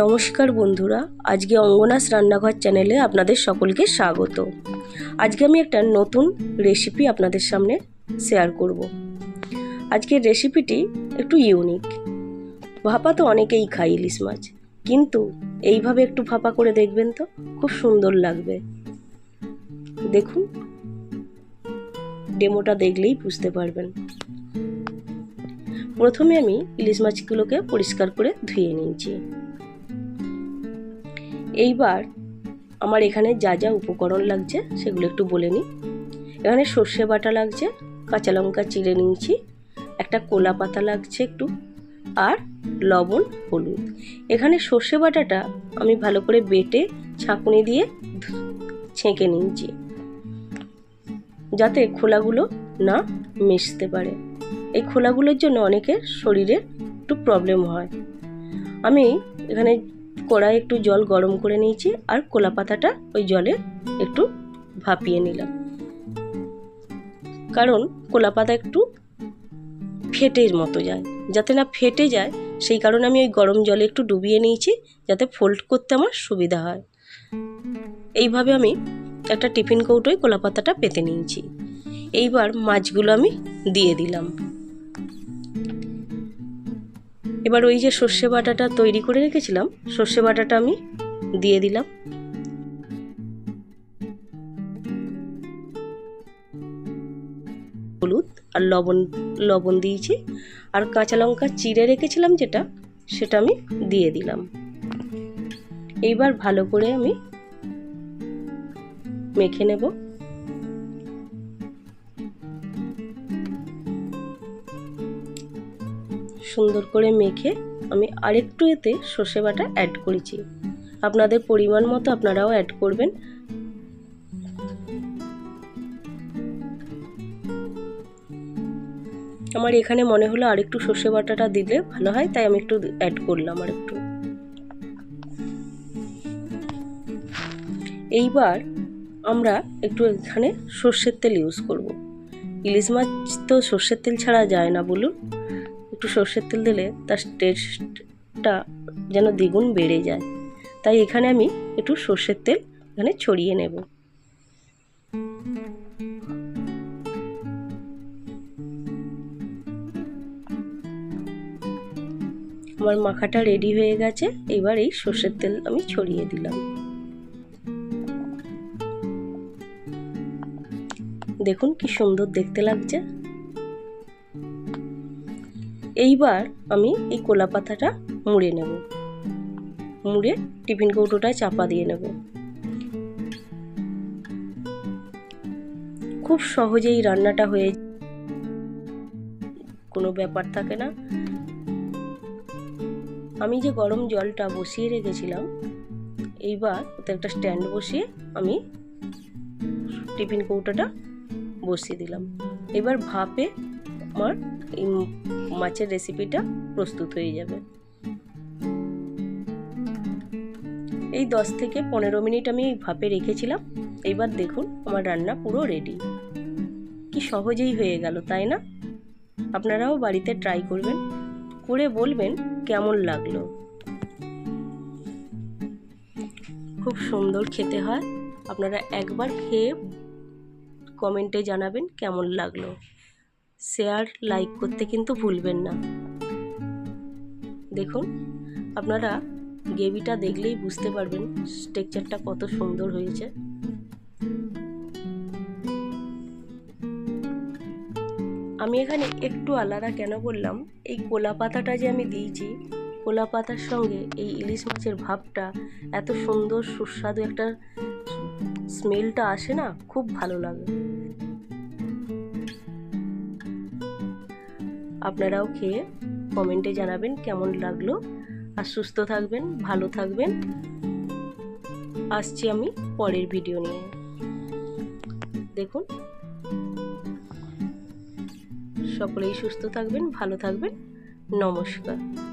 নমস্কার বন্ধুরা, আজকে অঙ্গনাস রান্নাঘর চ্যানেলে আপনাদের সকলকে স্বাগত। আজকে আমি একটা নতুন রেসিপি আপনাদের সামনে শেয়ার করব। আজকের রেসিপিটি একটু ইউনিক ভাপা তো অনেকেই খায় ইলিশ মাছ, কিন্তু এইভাবে একটু ভাপা করে দেখবেন তো, খুব সুন্দর লাগবে। দেখুন, ডেমোটা দেখলেই বুঝতে পারবেন। প্রথমে আমি ইলিশ মাছগুলোকে পরিষ্কার করে ধুয়ে নিয়েছি। এইবার আমার এখানে যা যা উপকরণ লাগছে সেগুলো একটু বলে নিই। এখানে সর্ষে বাটা লাগছে, কাঁচা লঙ্কা চিড়ে নিয়েছি, একটা কোলা পাতা লাগছে একটু, আর লবণ, হলুদ। এখানে সর্ষে বাটাটা আমি ভালো করে বেটে ছাঁকুনি দিয়ে ছেঁকে নিয়েছি, যাতে খোলাগুলো না মিশতে পারে। এই খোলাগুলোর জন্য অনেকের শরীরে একটু প্রবলেম হয়। আমি এখানে কড়াই একটু জল গরম করে নিয়েছি আর কোলা পাতাটা ওই জলে একটু ভাপিয়ে নিলাম। কারণ কোলা পাতা একটু ফেটের মতো যায়। যাতে না ফেটে যায়, সেই কারণে আমি ওই গরম জলে একটু ডুবিয়ে নিয়েছি, যাতে ফোল্ড করতে আমার সুবিধা হয়। এইভাবে আমি একটা টিফিন কৌটোয় কোলা পাতাটা পেতে নিয়েছি। এইবার মাছগুলো আমি দিয়ে দিলাম। এবার ওই যে সর্ষে বাটাটা তৈরি করে রেখেছিলাম, সর্ষে বাটাটা আমি দিয়ে দিলাম। হলুদ আর লবণ লবণ দিয়েছি, আর কাঁচা লঙ্কা চিড়ে রেখেছিলাম যেটা, সেটা আমি দিয়ে দিলাম। এইবার ভালো করে আমি মেখে নেব। সুন্দর করে মেখে আমি আরেকটু এতে সর্ষে বাটা অ্যাড করেছি। আপনাদের পরিমাণ মতো আপনারাও অ্যাড করবেন। আমার এখানে মনে হলো আরেকটু সর্ষে বাটাটা দিলে ভালো হয়, তাই আমি একটু অ্যাড করলাম আর একটু এইবার আমরা একটু এখানে সর্ষের তেল ইউজ করব। ইলিশ মাছ তো সর্ষের তেল ছাড়া যায় না বলুন। একটু সর্ষের তেল দিলে তার টেস্টটা যেন দ্বিগুণ বেড়ে যায়। তাই এখানে আমি একটু সর্ষের তেল এখানে ছড়িয়ে নেব। আমার মাখাটা রেডি হয়ে গেছে, এবার এই সর্ষের তেল আমি ছড়িয়ে দিলাম। দেখুন কি সুন্দর দেখতে লাগছে। এইবার আমি এই কোলা পাতাটা মুড়ে নেব। মুড়ে টিফিন কৌটোটায় চাপা দিয়ে নেব। খুব সহজেই রান্নাটা হয়ে কোনো ব্যাপার থাকে না। আমি যে গরম জলটা বসিয়ে রেখেছিলাম, এইবার ওতে একটা স্ট্যান্ড বসিয়ে আমি টিফিন কৌটোটা বসিয়ে দিলাম। এবার ভাপে আমার এই মাছের রেসিপিটা প্রস্তুত হয়ে যাবে। এই দশ থেকে পনেরো মিনিট আমি ভাপে রেখেছিলাম। এইবার দেখুন, আমার রান্না পুরো রেডি কি সহজেই হয়ে গেল, তাই না? আপনারাও বাড়িতে ট্রাই করবেন। করে বলবেন কেমন লাগল। খুব সুন্দর খেতে হয়। আপনারা একবার খেয়ে কমেন্টে জানাবেন কেমন লাগল। শেয়ার লাইক করতে কিন্তু ভুলবেন না। দেখুন, আপনারা গ্রেভিটা দেখলেই বুঝতে পারবেন স্ট্রেকচারটা কত সুন্দর হয়েছে। আমি এখানে একটু আলাদা কেন বললাম, এই কোলা পাতাটা যে আমি দিয়েছি, কোলা পাতার সঙ্গে এই ইলিশ মাছের ভাবটা, এত সুন্দর সুস্বাদু একটা স্মেলটা আসে না, খুব ভালো লাগে। আপনারাও খেয়ে কমেন্টে জানাবেন কেমন লাগল। আর সুস্থ থাকবেন, ভালো থাকবেন। আসছি আমি পরের ভিডিও নিয়ে। দেখুন। সকলেই সুস্থ থাকবেন, ভালো থাকবেন। নমস্কার।